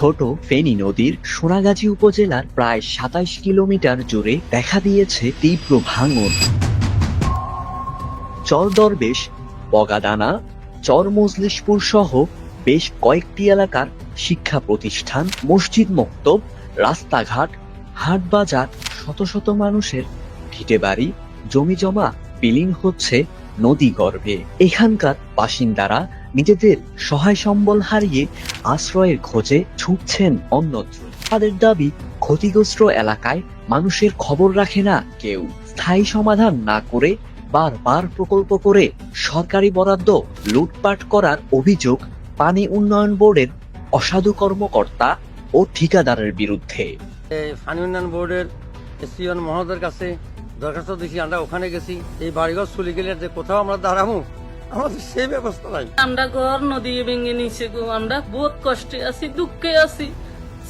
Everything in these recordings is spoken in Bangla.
ছোট ফেনী নদীর সোনাগাজী উপজেলার প্রায় সাতাইশ কিলোমিটার জুড়ে দেখা দিয়েছে তীব্র ভাঙন। চর দরবেশ বগাদানা চর মজলিশপুর সহ বেশ কয়েকটি এলাকার শিক্ষা প্রতিষ্ঠান, মসজিদ মক্তব, রাস্তাঘাট, হাট বাজার, শত শত মানুষের ভিটে বাড়ি, জমি জমা, বিলীন হচ্ছে নদী গর্ভে। এখানকার বাসিন্দারা নিজেদের সহায় সম্বল হারিয়ে আশ্রয়ের খোঁজে ছুটছেন অন্যত্র। তাদের দাবি, ক্ষতিগ্রস্ত এলাকায় মানুষের খবর রাখে না কেউ। স্থায়ী সমাধান না করে বারবার প্রকল্প করে সরকারি বরাদ্দ লুটপাট করার অভিযোগ পানি উন্নয়ন বোর্ডের অসাধু কর্মকর্তা ও ঠিকাদারের বিরুদ্ধে। পানি উন্নয়ন বোর্ডের মহোদয়ের কাছে দরখাস্ত দিছি আমরা ওখানে গেছি। এই বাড়িঘর চলে গেলে যে কোথাও আমরা দাঁড়াবো আমাদের সেই ব্যবস্থা নাই। আমরা ঘর নদী ভেঙে নিচে গো আমরা। বহুত কষ্টে আছি দুঃখে আছি।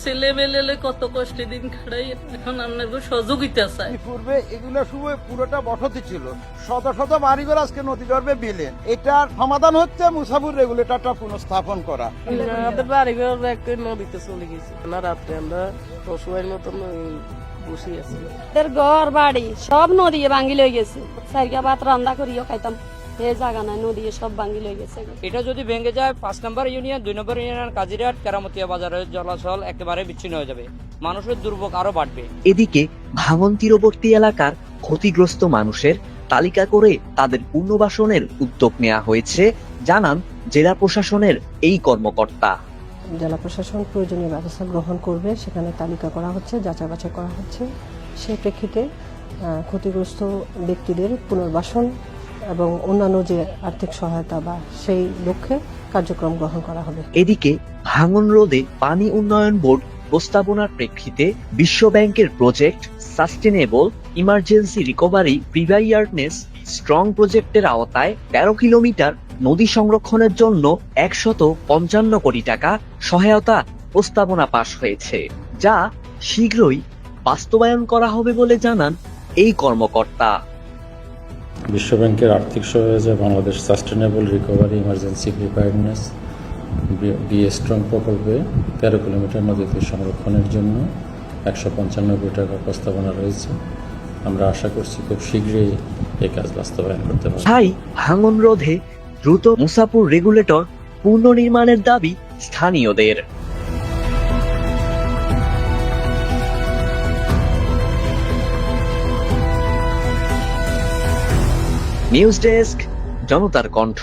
ছেলে বেলেলে কত কষ্টে দিন খাড়াই এখন আমরা সহযোগিতা চাই। পূর্বে এগুলো শুধু পুরোটা বসতি ছিল। শত শত বাড়িঘর আজকে নদী গর্ভে বিলেন। এটার সমাধান হচ্ছে মুসাফুর রেগুলেটরটা পুনঃস্থাপন করা। আমাদের বাড়ি ঘর এক নদীতে চলে গেছি। না রাত্রে আমরা পশুয়ের মতন বসে আছি। ঘর বাড়ি সব নদী ভাঙ্গি লই গেছে। সারিকা ভাত রান্না করিও খাইতাম। এই জায়গা নাই নদী সব ভাঙ্গি লই গেছে এটা যদি ভেঙে যায় পাঁচ নম্বর ইউনিয়ন দুই নম্বর ইউনিয়ন কাজিরহাট কেরামতিয়া বাজারের চলাচল একেবারে বিচ্ছিন্ন হয়ে যাবে। মানুষের দুর্ভোগ আরও বাড়বে। এদিকে ভাঙন তীরবর্তী এলাকার ক্ষতিগ্রস্ত মানুষের তালিকা করে তাদের পুনর্বাসনের উদ্যোগ নেওয়া হয়েছে জানান জেলা প্রশাসনের এই কর্মকর্তা। জেলা প্রশাসন প্রয়োজনীয় ব্যবস্থা গ্রহণ করবে সেখানে তালিকা করা হচ্ছে যাচাই বাছাই করা হচ্ছে। সেই প্রেক্ষিতে ক্ষতিগ্রস্ত ব্যক্তিদের পুনর্বাসন এবং অন্যান্য যে আর্থিক সহায়তা বা সেই লক্ষ্যে কার্যক্রম গ্রহণ করা হবে। এদিকে, ভাঙন রোধে পানি উন্নয়ন বোর্ড প্রস্তাবনার প্রেক্ষিতে বিশ্ব ব্যাংকের project sustainable emergency recovery preparedness strong প্রজেক্টের আওতায় তেরো কিলোমিটার নদী সংরক্ষণের জন্য একশত পঞ্চান্ন কোটি টাকা সহায়তা প্রস্তাবনা পাশ হয়েছে, যা শীঘ্রই বাস্তবায়ন করা হবে বলে জানান এই কর্মকর্তা। বিশ্বব্যাংকের আর্থিক সহায়তায় Bangladesh sustainable recovery emergency preparedness BA strong প্রকল্পে তেরো কিলোমিটার নদীতে সংরক্ষণের জন্য একশো পঞ্চান্ন টাকা প্রস্তাবনা রয়েছে। আমরা আশা করছি খুব শীঘ্রই এই কাজ বাস্তবায়ন করতে পারব। তাই ভাঙন রোধে দ্রুত মুসাপুর রেগুলেটর পুনর্নির্মাণের দাবি স্থানীয়দের। নিউজ ডেস্ক জনতার কণ্ঠ।